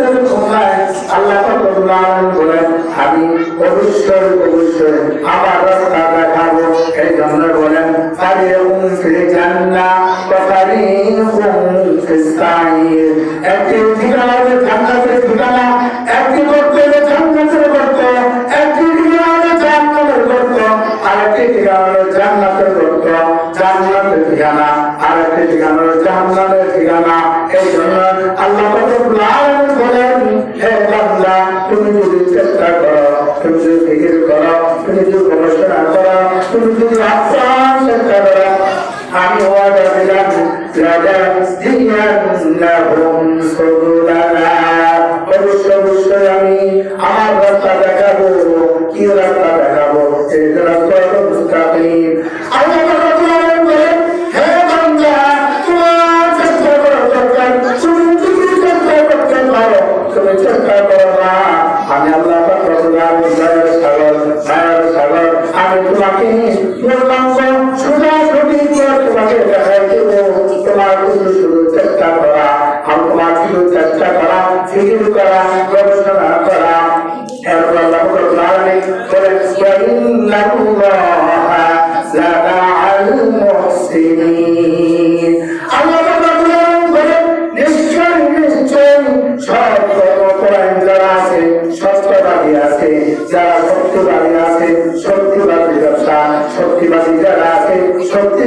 জান্নাতের ক্ষমতায় আল্লাহ আলামিন বলেন আমি একটি ঠিকানা জান্নাতের ঠিকানা একটি গর্ত একটি ঠিকানা জান্নাতের গর্ত আরেকটি ঠিকানা আরেকটি ঠিকানা জাহান্নামের ঠিকানা এই জন্য আল্লাহ চেষ্টা করো তুমি যদি ফিকির করো তুমি যদি গবেষণা করো তুমি যদি আপ্রাণ চেষ্টা করো আমি ওয়াদা দিলাম রাজা দিয়ান্নাহুম সুবুলানা অবশ্য অবশ্যই আমি আমার রাস্তা দেখাবো, কি রাস্তা আমি তোমাকে বললাম সোজা সঠিক তোমাকে দেখাই দেবো তোমার শুধু শুধু চেষ্টা করা আমি তোমার শুধু চেষ্টা করা ফিকির করা গবেষণা করা এরপর আল্লাহ রব্বুল আলামিন বলেন ওয়াইন্নাল্লাহা লামাআল মুহসিনিন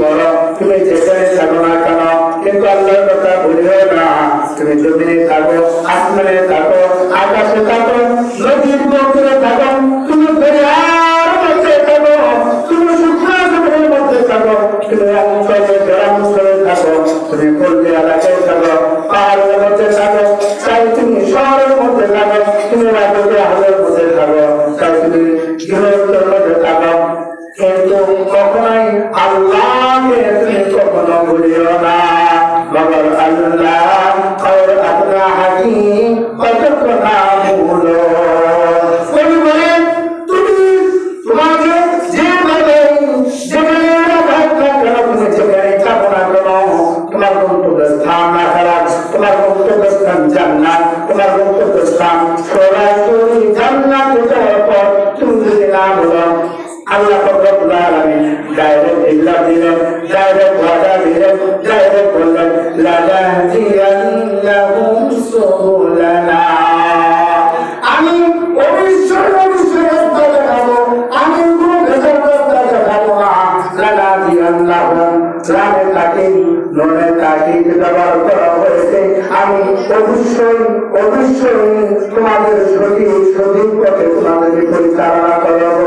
পড়ো তুমি যেখানে থাকো না কেন, কিন্তু আল্লাহর কথা ভুলিও না। তুমি জমিনে থাকো, আসমানে থাকো, আকাশে থাকো, নদীর মধ্যে থাকো, তুমি দরিয়ার মধ্যে থাকো, তুমি জমিনের মধ্যে থাকো, তুমি অঞ্চলে গ্রামাঞ্চলে থাকো, তুমি পল্লী এলাকায় থাকো, পাহাড়ের মধ্যে থাকো চাই তুমি শহরের মধ্যে থাকো, তুমি রাজ্যকে হালের মধ্যে কিন্তু দিলেন ডাইরেক্ট বললেন লা ইয়াহদিয়ান্নাহুম সুবুলানা আমি অবশ্যই অবশ্যই রাস্তা দেখাবো তোমাদের সঠিক সঠিক পথে তোমাদেরকে পরিচালনা করব।